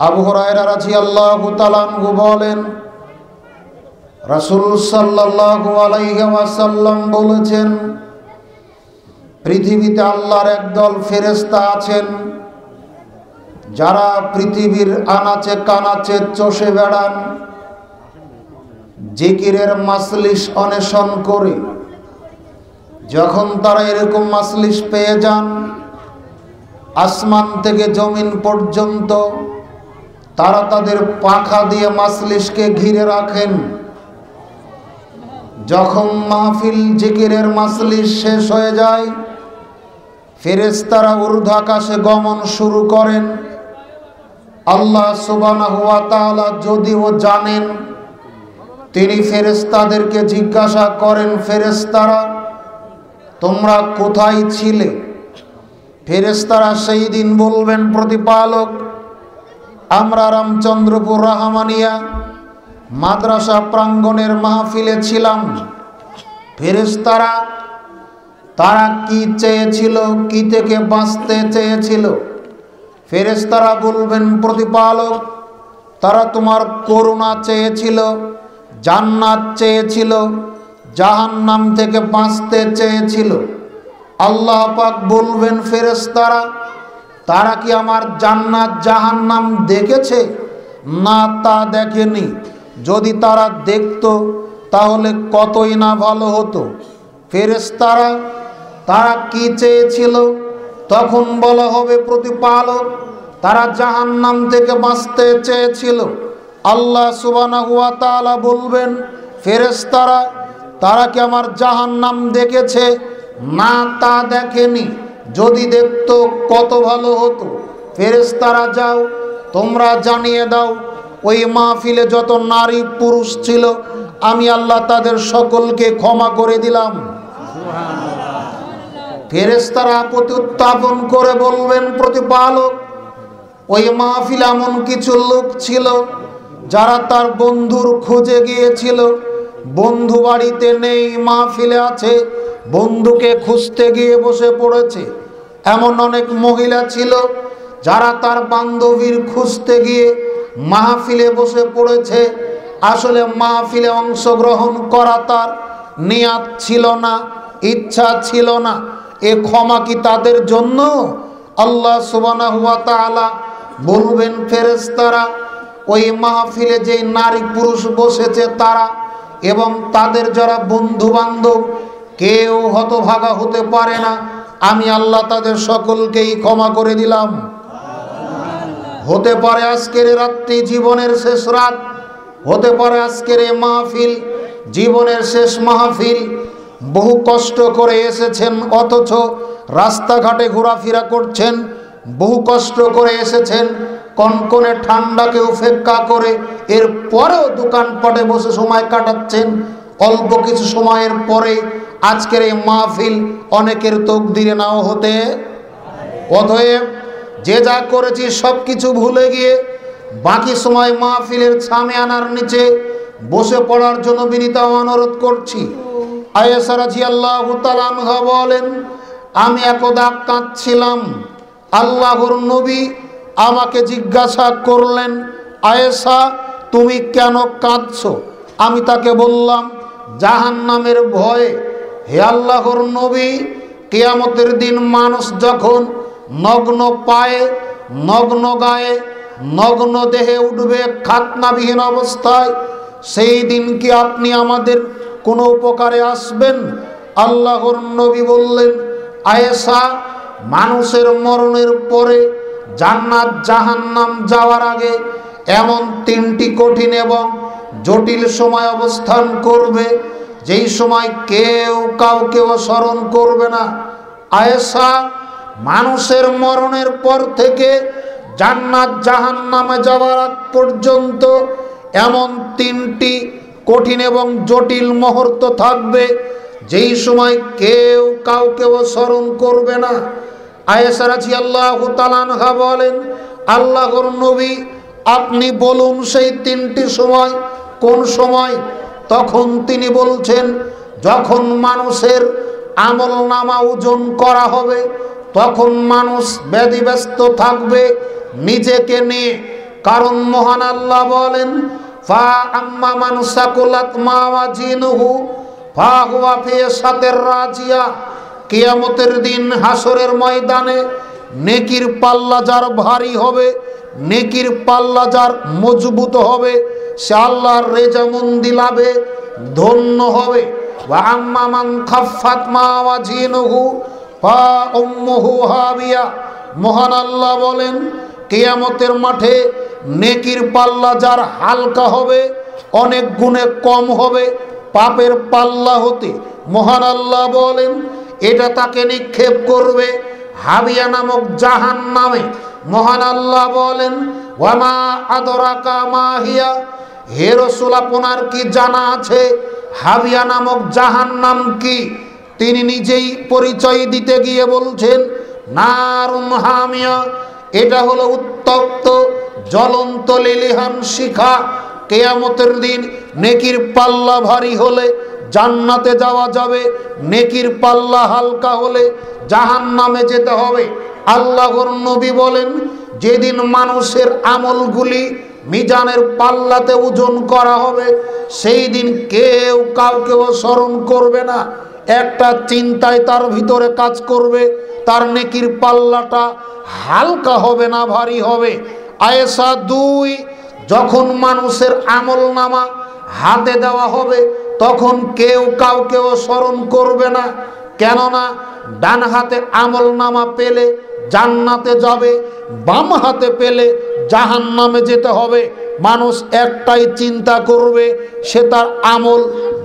আবু হরায়রা রাজি আল্লাহ তালানহু বলেন, রাসুল সাল্লাল্লাহু আলাইহি ওয়াসাল্লাম বলেছেন, পৃথিবীতে আল্লাহর একদল ফেরেশতা আছেন, যারা পৃথিবীর আনাচে কানাচে চষে বেড়ান, জিকিরের মাসলিশ অন্বেষণ করে, যখন তারা এরকম মাসলিশ পেয়ে যান, আসমান থেকে জমিন পর্যন্ত তারা তাদের পাখা দিয়ে মাসলিশকে ঘিরে রাখেন। যখন মাহফিল জিকিরের মাসলিশ শেষ হয়ে যায় ফেরেস্তারা ঊর্ধ্বাকাশে গমন শুরু করেন। আল্লাহ সুবানা তাআলা যদিও জানেন, তিনি ফেরেস্তাদেরকে জিজ্ঞাসা করেন ফেরেস্তারা তোমরা কোথায় ছিলে? ফেরেস্তারা সেই দিন বলবেন, প্রতিপালক আমরা রামচন্দ্রপুর রাহমানিয়া মাদ্রাসা প্রাঙ্গণের মাহফিলে ছিলাম। ফেরেস্তারা তারা কি চেয়েছিল, কি থেকে বাঁচতে চেয়েছিল? ফেরেস্তারা বলবেন, প্রতিপালক, তারা তোমার করুণা চেয়েছিল, জান্নাত চেয়েছিল, জাহান্নাম থেকে বাঁচতে চেয়েছিল। আল্লাহ পাক বলবেন ফেরেস্তারা তারা কি আমার জান্নাত জাহান্নাম দেখেছে? না, তা দেখেনি। যদি তারা দেখত, তাহলে কতই না ভালো হতো? ফেরেস্তারা তারা কি চেয়েছিল? তখন বলা হবে প্রতিপালক, তারা জাহান্নাম থেকে বাঁচতে চেয়েছিল। আল্লাহ সুবানা হুয়া তাআলা বলবেন ফেরেস্তারা তারা কি আমার জাহান্নাম দেখেছে? না, তা দেখেনি। যদি দেখতো কত ভালো হতো। ফেরেস্তারা যাও, তোমরা জানিয়ে দাও, ওই মাহফিলে যত নারী পুরুষ ছিল, আমি আল্লাহ তাদের সকলকে ক্ষমা করে দিলাম। ফেরেস্তারা আপত্তি উত্থাপন করে বলবেন, প্রতিপালক, ওই মাহফিল এমন কিছু লোক ছিল যারা তার বন্ধুর খুঁজে গিয়েছিল। বন্ধু বাড়িতে নেই, মাহফিলে আছে, বন্ধুকে খুঁজতে গিয়ে বসে পড়েছে। এমন অনেক মহিলা ছিল যারা তার বান্ধবীর খুঁজতে গিয়ে মাহফিলে বসে পড়েছে। আসলে মাহফিলে অংশগ্রহণ করা তার নিয়াত ছিল না, ইচ্ছা ছিল না। এ ক্ষমা কি তাদের জন্য? আল্লাহ সুবানা হুয়া তাআলা বলবেন ফেরেস্তারা ওই মাহফিলে যে নারী পুরুষ বসেছে তারা এবং তাদের যারা বন্ধু বান্ধব কেউ হতভাগা হতে পারে না। আমি আল্লাহ তাদের সকলকেই ক্ষমা করে দিলাম। হতে পারে আজকের রাত্রি জীবনের শেষ রাত, হতে পারে আজকের এ মাহফিল জীবনের শেষ মাহফিল। বহু কষ্ট করে এসেছেন, অথচ রাস্তাঘাটে ঘোরাফেরা করছেন, বহু কষ্ট করে এসেছেন কনকনে ঠান্ডাকে উপেক্ষা করে এর পরেও দোকানপাটে বসে সময় কাটাচ্ছেন। অল্প কিছু সময়ের পরে আজকের এই মাহফিল অনেকের তকদিরে নাও হতে অতএব যে যা করেছি সব কিছু ভুলে গিয়ে বাকি সময় মাহফিলের ছামে আনার নিচে বসে পড়ার জন্য বিনীত অনুরোধ করছি। আল্লাহ বলেন, আমি একদা কাঁদছিলাম। আল্লাহর নবী আমাকে জিজ্ঞাসা করলেন আয়েসা তুমি কেন কাঁদছো? আমি তাকে বললাম জাহান নামের ভয়ে। হে আল্লাহর নবী, কেয়ামতের দিন মানুষ যখন নগ্ন পায়ে, নগ্ন গায়ে, নগ্ন দেহে উঠবে খাতনাবিহীন অবস্থায়, সেই দিন কি আপনি আমাদের কোনো উপকারে আসবেন? আল্লাহর নবী বললেন আয়েসা মানুষের মরণের পরে জান্নাত জাহান্নাম যাওয়ার আগে এমন তিনটি কঠিন এবং জটিল সময় অবস্থান করবে, যেই সময় কেউ কাউকে স্মরণ করবে না। আয়েসা মানুষের মরণের পর থেকে জান্নাত জাহান্নামে যাওয়ার আগ পর্যন্ত এমন তিনটি কঠিন এবং জটিল মুহূর্ত থাকবে, যেই সময় কেউ কাউকেও স্মরণ করবে না। আয়েসারাজি আল্লাহ তালানহা বলেন, আল্লাহর নবী, আপনি বলুন সেই তিনটি সময় কোন সময়? তখন তিনি বলছেন, যখন মানুষের আমল নামা ওজন করা হবে, তখন মানুষ ব্যাধিব্যস্ত থাকবে নিজেকে নিয়ে। কারণ মহান আল্লাহ বলেন, ফা আম্মা মান সাকুলাত মাওয়াজিনুহু ফা হুয়া ফি সাতের রাজিয়া। কিয়ামতের দিন হাসরের ময়দানে নেকির পাল্লা যার ভারী হবে, নেকির পাল্লা যার মজবুত হবে, সে আল্লাহর রেজামন্দি লাভে ধন্য হবে। মহান আল্লাহ বলেন, কিয়ামতের মাঠে নেকির পাল্লা যার হালকা হবে, অনেক গুণে কম হবে, পাপের পাল্লা হতে। মহান আল্লাহ বলেন এটা তাকে নিক্ষেপ করবে। হাবিয়া নামক জাহান নামে। মহান আল্লাহ বলেন, ওয়ামা আদরাকা মাহিয়া হে রসুল, আপনার কি জানা আছে? হাবিয়া নামক জাহান নাম কি? তিনি নিজেই পরিচয় দিতে গিয়ে বলছেন, নারুন হামিয়া। এটা হলো উত্তপ্ত, জ্বলন্ত লিলিহান শিখা। কেয়ামতের দিন নেকির পাল্লা ভারী হলে জান্নাতে যাওয়া যাবে, নেকির পাল্লা হালকা হলে জাহান নামে যেতে হবে। আল্লাহর নবী বলেন, যেদিন মানুষের আমলগুলি মিজানের পাল্লাতে ওজন করা হবে, সেই দিন কেউ কাউকেও স্মরণ করবে না। একটা চিন্তায় তার ভিতরে কাজ করবে, তার নেকির পাল্লাটা হালকা হবে না ভারী হবে। আয়েসা দুই, যখন মানুষের আমল নামা হাতে দেওয়া হবে তখন কেউ কাউকেও স্মরণ করবে না। কেননা ডান হাতে আমল নামা পেলে জান্নাতে যাবে, বাম হাতে পেলে জাহান নামে যেতে হবে। মানুষ একটাই চিন্তা করবে, সে তার আমল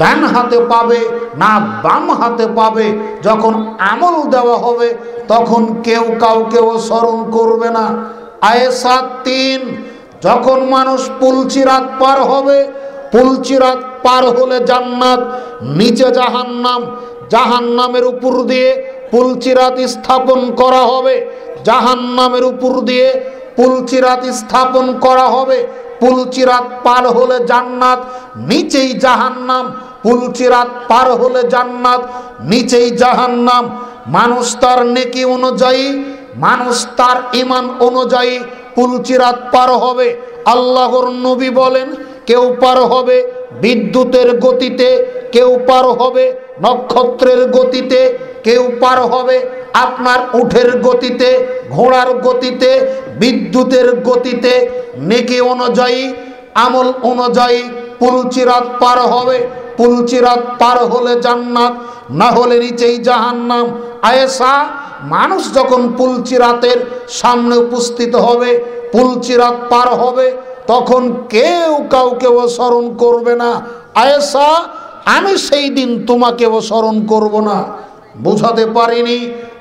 ডান হাতে পাবে না বাম হাতে পাবে। যখন আমল দেওয়া হবে, তখন কেউ কাউকেও স্মরণ করবে না। আয়ে সাত তিন, যখন মানুষ পুলচিরাত পার হবে পুলচিরাত পার হলে জান্নাত, নিচে জাহান্নাম। জাহান্নামের উপর দিয়ে পুলচিরাত স্থাপন করা হবে। জাহান্নামের উপর দিয়ে পুলচিরাত স্থাপন করা হবে। পুলচিরাত পার হলে জান্নাত, নিচেই জাহান্নাম। পুলচিরাত পার হলে জান্নাত, নিচেই জাহান্নাম। মানুষ তার নেকি অনুযায়ী, মানুষ তার ইমান অনুযায়ী পুলচিরাত পার হবে। আল্লাহর নবী বলেন কেউ পার হবে বিদ্যুতের গতিতে, কেউ পার হবে নক্ষত্রের গতিতে, কেউ পার হবে আপনার উঠের গতিতে, ঘোড়ার গতিতে, বিদ্যুতের গতিতে। নেকি অনুযায়ী, আমল অনুযায়ী পুলচিরাত পার হবে পুলচিরাত পার হলে জান্নাত, না হলে নিচেই জাহান্নাম। আয়েসা মানুষ যখন পুলচিরাতের সামনে উপস্থিত হবে পুলচিরাত পার হবে তখন কেউ কাউকেও স্মরণ করবে না। আয়েসা আমি সেই দিন তোমাকেও স্মরণ করব না। বুঝাতে পারিনি,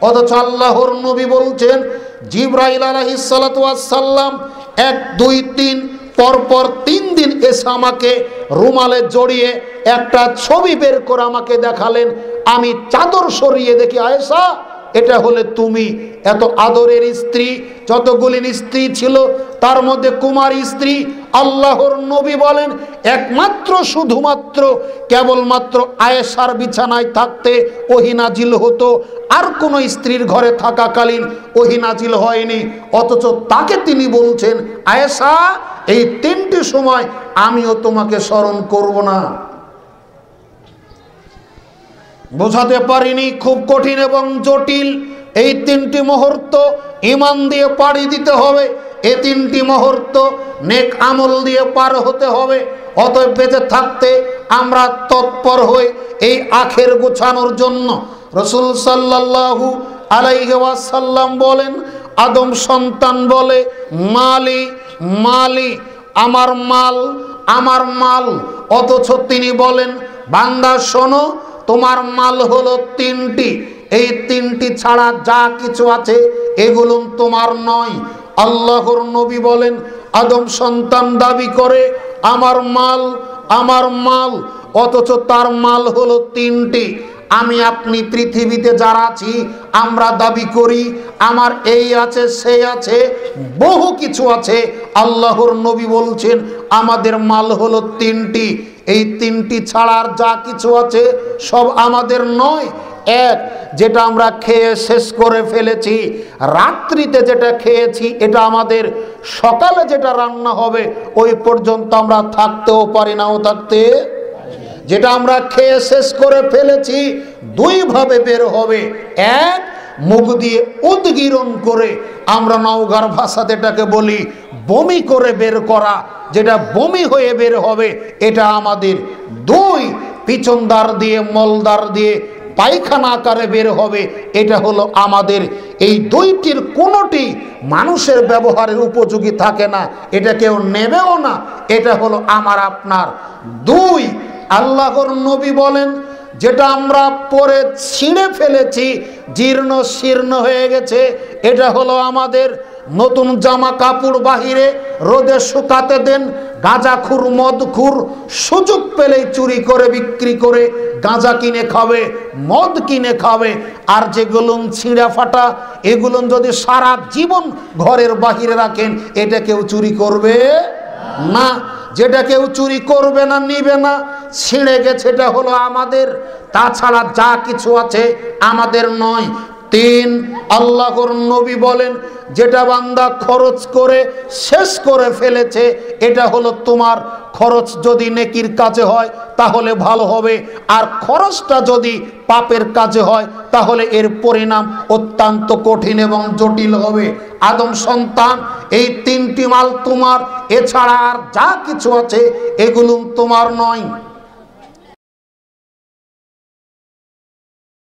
অথচ আল্লাহর নবী বলছেন, জিব্রাইল আলহিসাল্লাম এক, দুই, তিন, পরপর তিন দিন এসে আমাকে রুমালে জড়িয়ে একটা ছবি বের করে আমাকে দেখালেন। আমি চাদর সরিয়ে দেখি, আয়েশা এটা হলে তুমি এত আদরের স্ত্রী, যতগুলি স্ত্রী ছিল, তার মধ্যে কুমারী স্ত্রী, আল্লাহর নবী বলেন, একমাত্র শুধুমাত্র, কেবলমাত্র আয়েশার বিছানায় থাকতে ওহিনাজিল হতো। আর কোনো স্ত্রীর ঘরে থাকাকালীন ওহিনাজিল হয়নি। অথচ তাকে তিনি বলছেন, আয়েশা, এই তিনটি সময় আমিও তোমাকে স্মরণ করব না। বোঝাতে পারিনি, খুব কঠিন এবং জটিল। এই তিনটি মুহূর্ত ইমান দিয়ে পাড়ি দিতে হবে। এ তিনটি মুহূর্ত নেক আমল দিয়ে পার হতে হবে। অতএব বেঁচে থাকতে আমরা তৎপর হই এই আখের গোছানোর জন্য। রসুল সাল্লাল্লাহু আলাইহি ওয়াসাল্লাম বলেন, আদম সন্তান বলে, মালি মালি, আমার মাল আমার মাল। অথচ তিনি বলেন, বান্দা, শোনো তোমার মাল হলো তিনটি। এই তিনটি ছাড়া যা কিছু আছে, এগুলো তোমার নয়। আল্লাহর নবী বলেন, আদম সন্তান দাবি করে, আমার মাল আমার মাল, অথচ তার মাল হলো তিনটি। আমি আপনি পৃথিবীতে যারা আছি, আমরা দাবি করি, আমার এই আছে সে আছে, বহু কিছু আছে। আল্লাহর নবী বলছেন, আমাদের মাল হলো তিনটি। এই তিনটি ছাড়ার যা কিছু আছে, সব আমাদের নয়। এক, যেটা আমরা খেয়ে শেষ করে ফেলেছি, রাত্রিতে যেটা খেয়েছি, এটা আমাদের সকালে যেটা রান্না হবে, ওই পর্যন্ত আমরা থাকতেও পারি নাও থাকতে। যেটা আমরা খেয়ে শেষ করে ফেলেছি দুইভাবে বের হবে। এক, মুখ দিয়ে উদ্গীরণ করে, আমরা নওগার ভাষাতে এটাকে বলি বমি করে বের করা, যেটা বমি হয়ে বের হবে, এটা আমাদের দুই, পিছনদার দিয়ে, মলদার দিয়ে, পায়খানা আকারে বের হবে, এটা হলো আমাদের এই দুইটির কোনোটি মানুষের ব্যবহারের উপযোগী থাকে না, এটা কেউ নেবেও না, এটা হলো আমার, আপনার। দুই আল্লাহর নবী বলেন, যেটা আমরা পরে ছিঁড়ে ফেলেছি, জীর্ণ শীর্ণ হয়ে গেছে, এটা হলো আমাদের নতুন জামা কাপড় বাহিরে, রোদে শুকাতে দেন, গাঁজাখুর, মদখুর, সুযোগ পেলেই চুরি করে, বিক্রি করে, গাঁজা কিনে খাবে, মদ কিনে খাবে, আর যেগুলো ছিঁড়া ফাটা, এগুলো যদি সারা জীবন ঘরের বাহিরে রাখেন, এটা কেউ চুরি করবে না। যেটা কেউ চুরি করবে না, নিবে না, ছিঁড়ে গেছে, এটা হলো আমাদের। তাছাড়া যা কিছু আছে আমাদের নয়। তিন, আল্লাহর নবী বলেন, যেটা বান্দা খরচ করে শেষ করে ফেলেছে, এটা হলো তোমার খরচ যদি নেকির কাজে হয়, তাহলে ভালো হবে। আর খরচটা যদি পাপের কাজে হয়, তাহলে এর পরিণাম অত্যন্ত কঠিন এবং জটিল হবে। আদম সন্তান, এই তিনটি মাল তোমার, এছাড়া আর যা কিছু আছে, এগুলো তোমার নয়।